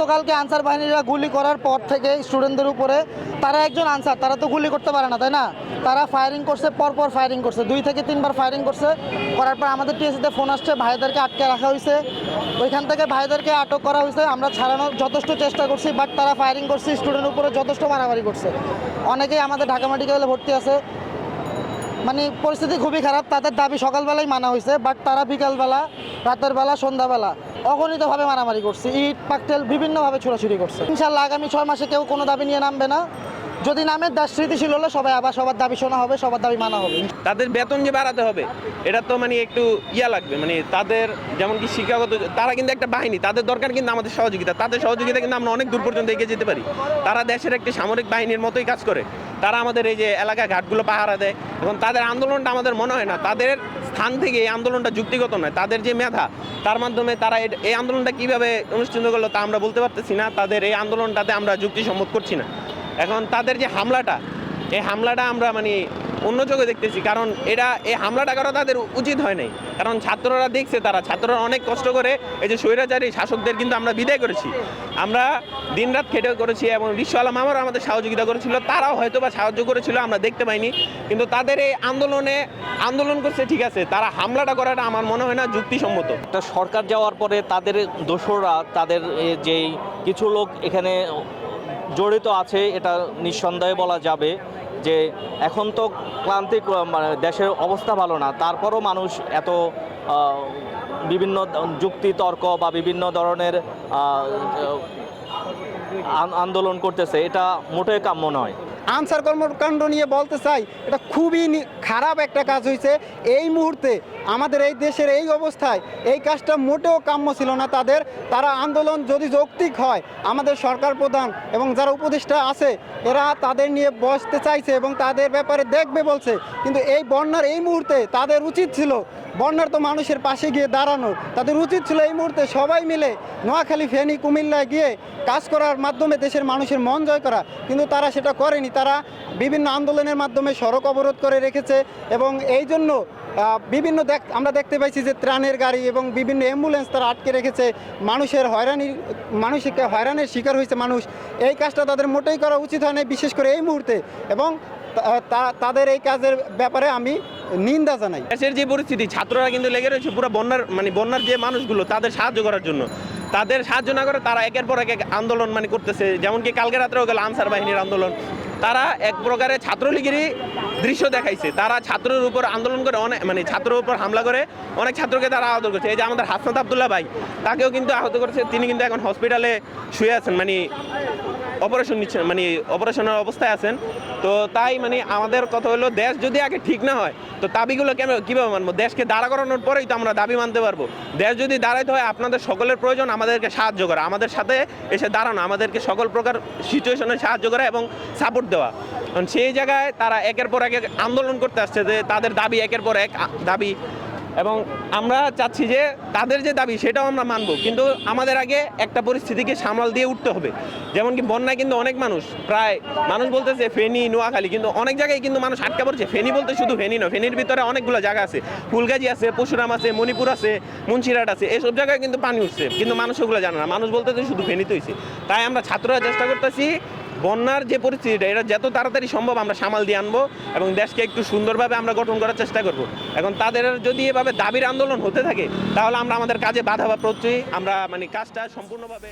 গতকালকে আনসার বাহিনীরা গুলি করার পর থেকে স্টুডেন্টদের উপরে তারা একজন আনসার, তারা তো গুলি করতে পারে না, তাই না? তারা ফায়ারিং করছে, পরপর ফায়ারিং করছে, দুই থেকে তিনবার ফায়ারিং করছে, করার পর আমাদের টিএসিতে ফোন আসছে, ভাইদেরকে আটকে রাখা হয়েছে। ওইখান থেকে ভাইদেরকে আটক করা হয়েছে, আমরা ছাড়ানোর যথেষ্ট চেষ্টা করছি বাট তারা ফায়ারিং করছে স্টুডেন্টের উপরে যথেষ্ট মারামারি করছে। অনেকেই আমাদের ঢাকা মেডিকেলে ভর্তি আছে। মানে পরিস্থিতি খুবই খারাপ, তাদের দাবি সকালবেলায় মানা হয়েছে বাট তারা বিকালবেলা, রাতের বেলা, সন্ধ্যাবেলা অগণিতভাবে মারামারি করছে। ইট পাকটেল বিভিন্নভাবে ছোড়াছুড়ি করছে। ইনশাল্লাহ আগামী ছয় মাসে কেউ কোনো দাবি নিয়ে নামবে না। যদি নামে, দাস স্মৃতিশীল হলে সবাই আবার সবার দাবি শোনা হবে, সবার দাবি মানা হবে। তাদের বেতন যে বাড়াতে হবে, এটা তো মানে একটু ইয়া লাগবে। মানে তাদের যেমন কি শিক্ষাগত, তারা কিন্তু একটা বাহিনী, তাদের দরকার কিন্তু আমাদের সহযোগিতা। তাদের সহযোগিতা কিন্তু আমরা অনেক দূর পর্যন্ত এগিয়ে যেতে পারি। তারা দেশের একটি সামরিক বাহিনীর মতোই কাজ করে। তারা আমাদের এই যে এলাকা ঘাটগুলো পাহারা দেয়। এবং তাদের আন্দোলনটা আমাদের মনে হয় না। তাদের স্থান থেকে এই আন্দোলনটা যুক্তিগত নয়, তাদের যে মেধা, তার মাধ্যমে তারা এই আন্দোলনটা কীভাবে অনুষ্ঠিত করল তা আমরা বলতে পারতেছি না, তাদের এই আন্দোলনটাতে আমরা যুক্তিসম্মত করছি না। এখন তাদের যে হামলাটা, এই হামলাটা আমরা মানে অন্য চোখে দেখতেছি, কারণ এটা এই হামলাটা করা তাদের উচিত হয় নাই। কারণ ছাত্ররা দেখছে তারা, ছাত্ররা অনেক কষ্ট করে এই যে স্বৈরাচারী শাসকদের কিন্তু আমরা বিদায় করেছি। আমরা দিনরাত খেটে করেছি এবং বিশ্ব আলম আমারও আমাদের সহযোগিতা করেছিল, তারাও হয়তো বা সাহায্য করেছিল, আমরা দেখতে পাইনি। কিন্তু তাদের এই আন্দোলনে আন্দোলন করছে, ঠিক আছে, তারা হামলাটা করাটা আমার মনে হয় না যুক্তিসম্মত। একটা সরকার যাওয়ার পরে তাদের দোসররা তাদের যেই কিছু লোক এখানে জড়িত আছে, এটা নিঃসন্দেহে বলা যাবে। যে এখন তো ক্লান্তিক মানে দেশের অবস্থা ভালো না, তারপরও মানুষ এত বিভিন্ন যুক্তি, তর্ক বা বিভিন্ন ধরনের আন্দোলন করতেছে, এটা মোটেই কাম্য নয়। আনসার কর্মকাণ্ড নিয়ে বলতে চাই, এটা খুবই খারাপ একটা কাজ হয়েছে এই মুহূর্তে আমাদের এই দেশের এই অবস্থায় এই কাজটা মোটেও কাম্য ছিল না তাদের। তারা আন্দোলন যদি যৌক্তিক হয়, আমাদের সরকার প্রধান এবং যারা উপদেষ্টা আছে, এরা তাদের নিয়ে বসতে চাইছে এবং তাদের ব্যাপারে দেখবে বলছে। কিন্তু এই বন্যার এই মুহূর্তে তাদের উচিত ছিল বন্যার তো মানুষের পাশে গিয়ে দাঁড়ানো। তাদের উচিত ছিল এই মুহূর্তে সবাই মিলে নোয়াখালী, ফেনী, কুমিল্লায় গিয়ে কাজ করার মাধ্যমে দেশের মানুষের মন জয় করা। কিন্তু তারা সেটা করেনি। তারা বিভিন্ন আন্দোলনের মাধ্যমে সড়ক অবরোধ করে রেখেছে এবং এই জন্য বিভিন্ন দেখ আমরা দেখতে পাইছি যে ত্রাণের গাড়ি এবং বিভিন্ন অ্যাম্বুলেন্স তারা আটকে রেখেছে। মানুষের হয়রানি, মানুষকে হয়রানির শিকার হয়েছে মানুষ। এই কাজটা তাদের মোটেই করা উচিত হয় না বিশেষ করে এই মুহূর্তে। এবং তাদের এই কাজের ব্যাপারে আমি নিন্দা জানাই। দেশের যে পরিস্থিতি, ছাত্ররা কিন্তু লেগে রয়েছে পুরো বন্যার মানে বন্যার যে মানুষগুলো, তাদের সাহায্য করার জন্য। তাদের সাহায্য না করে তারা একের পর এক আন্দোলন মানে করতেছে। যেমন কি কালকে রাত্রেও গেল আনসার বাহিনীর আন্দোলন। তারা এক প্রকারের ছাত্রলীগেরই দৃশ্য দেখাইছে। তারা ছাত্রের উপর আন্দোলন করে অনেক মানে ছাত্রের উপর হামলা করে অনেক ছাত্রকে তারা আহত করছে। এই যে আমাদের হাসনাত আবদুল্লাহ ভাই, তাকেও কিন্তু আহত করেছে। তিনি কিন্তু এখন হসপিটালে শুয়ে আছেন মানে অপারেশন নিচ্ছেন মানে অপারেশনের অবস্থায় আছেন। তো তাই মানে আমাদের কথা হলো, দেশ যদি আগে ঠিক না হয়, তো দাবিগুলো কেন কীভাবে মানবো? দেশকে দাঁড়া করানোর পরেই তো আমরা দাবি মানতে পারব। দেশ যদি দাঁড়াইতে হয়, আপনাদের সকলের প্রয়োজন আমাদেরকে সাহায্য করা, আমাদের সাথে এসে দাঁড়ানো, আমাদেরকে সকল প্রকার সিচুয়েশনে সাহায্য করা এবং সাপোর্ট দেওয়া। কারণ সেই জায়গায় তারা একের পর এক আন্দোলন করতে আসছে যে তাদের দাবি একের পর এক দাবি। এবং আমরা চাচ্ছি যে তাদের যে দাবি সেটাও আমরা মানব। কিন্তু আমাদের আগে একটা পরিস্থিতিকে সামাল দিয়ে উঠতে হবে। যেমন কি বন্যায় কিন্তু অনেক মানুষ, প্রায় মানুষ বলতেছে ফেনী, নোয়াখালী, কিন্তু অনেক জায়গায় কিন্তু মানুষ আটকা পড়ছে। ফেনী বলতে শুধু ফেনী নয়, ফেনীর ভিতরে অনেকগুলো জায়গা আছে। ফুলগাজী আছে, পশুরাম আছে, মণিপুর আছে মুন্সিরাট আছে, এসব জায়গায় কিন্তু পানি উঠছে। কিন্তু মানুষ ওগুলো জানে না। মানুষ বলতেছে শুধু ফেনীতে হয়েছে। তাই আমরা ছাত্ররা চেষ্টা করতেছি বন্যার যে পরিস্থিতিটা, এটা যত তাড়াতাড়ি সম্ভব আমরা সামাল দিয়ে আনব এবং দেশকে একটু সুন্দরভাবে আমরা গঠন করার চেষ্টা করব। এখন তাদের যদি এভাবে দাবির আন্দোলন হতে থাকে, তাহলে আমরা আমাদের কাজে বাধা বা প্রত্যয়ী, আমরা মানে কাজটা সম্পূর্ণভাবে